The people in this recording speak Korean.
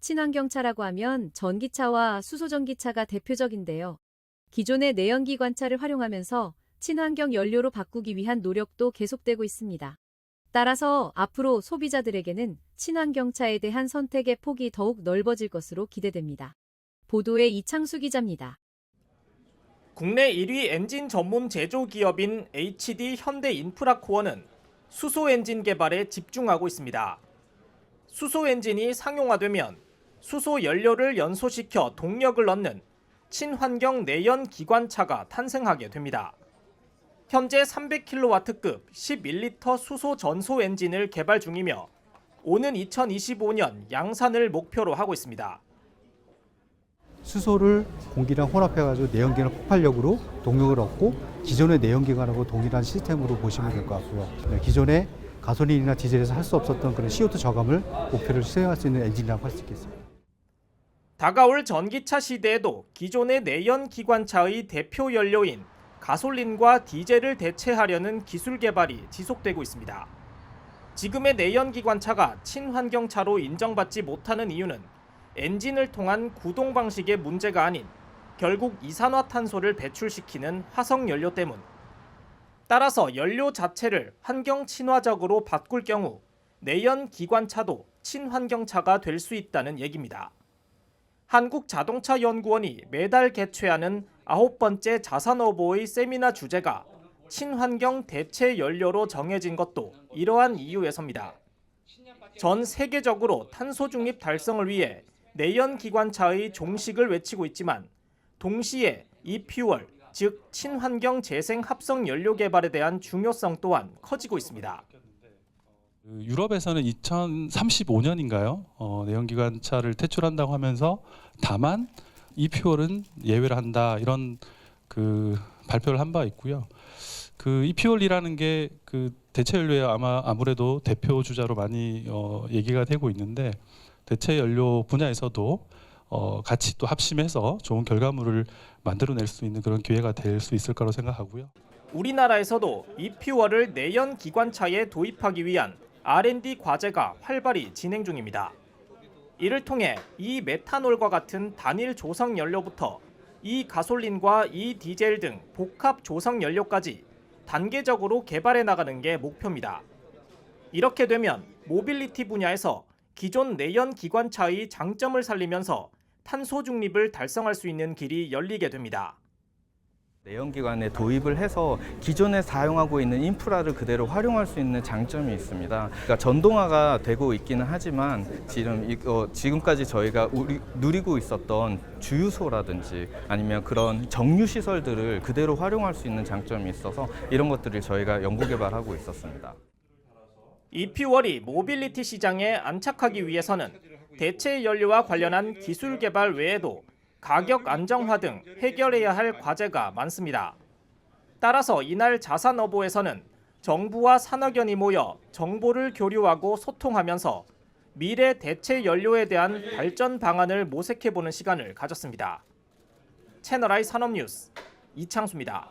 친환경차라고 하면 전기차와 수소전기차가 대표적인데요. 기존의 내연기 관차를 활용하면서 친환경 연료로 바꾸기 위한 노력도 계속되고 있습니다. 따라서 앞으로 소비자들에게는 친환경차에 대한 선택의 폭이 더욱 넓어질 것으로 기대됩니다. 보도의 이창수 기자입니다. 국내 1위 엔진 전문 제조 기업인 HD 현대 인프라코어는 수소 엔진 개발에 집중하고 있습니다. 수소 엔진이 상용화되면 수소 연료를 연소시켜 동력을 얻는 친환경 내연 기관차가 탄생하게 됩니다. 현재 300kW급 11리터 수소 전소 엔진을 개발 중이며 오는 2025년 양산을 목표로 하고 있습니다. 수소를 공기랑 혼합해가지고 내연기관 폭발력으로 동력을 얻고 기존의 내연기관하고 동일한 시스템으로 보시면 될 것 같고요. 네, 기존의 가솔린이나 디젤에서 할 수 없었던 그런 CO2 저감을 목표를 수행할 수 있는 엔진이라고 할 수 있겠습니다. 다가올 전기차 시대에도 기존의 내연 기관차의 대표 연료인 가솔린과 디젤을 대체하려는 기술 개발이 지속되고 있습니다. 지금의 내연 기관차가 친환경차로 인정받지 못하는 이유는 엔진을 통한 구동 방식의 문제가 아닌 결국 이산화탄소를 배출시키는 화석 연료 때문. 따라서 연료 자체를 환경 친화적으로 바꿀 경우 내연 기관차도 친환경차가 될 수 있다는 얘기입니다. 한국자동차연구원이 매달 개최하는 아홉 번째 자산어보의 세미나 주제가 친환경 대체 연료로 정해진 것도 이러한 이유에서입니다. 전 세계적으로 탄소 중립 달성을 위해 내연 기관차의 종식을 외치고 있지만 동시에 이퓨얼 즉 친환경 재생 합성 연료 개발에 대한 중요성 또한 커지고 있습니다. 그 유럽에서는 2035년인가요? 어, 내연기관차를 퇴출한다고 하면서 다만 이퓨얼은 예외를 한다 이런 그 발표를 한 바 있고요. 그 이퓨얼이라는 게 그 대체 연료에 아마 아무래도 대표 주자로 많이 어, 얘기가 되고 있는데 대체 연료 분야에서도 어, 같이 또 합심해서 좋은 결과물을 만들어낼 수 있는 그런 기회가 될 수 있을 거라고 생각하고요. 우리나라에서도 이퓨얼을 내연 기관차에 도입하기 위한 R&D 과제가 활발히 진행 중입니다. 이를 통해 이 메탄올과 같은 단일 조성 연료부터 이 가솔린과 이 디젤 등 복합 조성 연료까지 단계적으로 개발해 나가는 게 목표입니다. 이렇게 되면 모빌리티 분야에서 기존 내연 기관차의 장점을 살리면서 탄소 중립을 달성할 수 있는 길이 열리게 됩니다. 내연기관에 도입을 해서 기존에 사용하고 있는 인프라를 그대로 활용할 수 있는 장점이 있습니다. 그러니까 전동화가 되고 있기는 하지만 지금 이거 지금까지 저희가 우리, 누리고 있었던 주유소라든지 아니면 그런 정유 시설들을 그대로 활용할 수 있는 장점이 있어서 이런 것들을 저희가 연구 개발하고 있었습니다. 이퓨얼이 모빌리티 시장에 안착하기 위해서는 대체 연료와 관련한 기술 개발 외에도 가격 안정화 등 해결해야 할 과제가 많습니다. 따라서 이날 자산어보에서는 정부와 산학연이 모여 정보를 교류하고 소통하면서 미래 대체 연료에 대한 발전 방안을 모색해보는 시간을 가졌습니다. 채널I 산업뉴스 이창수입니다.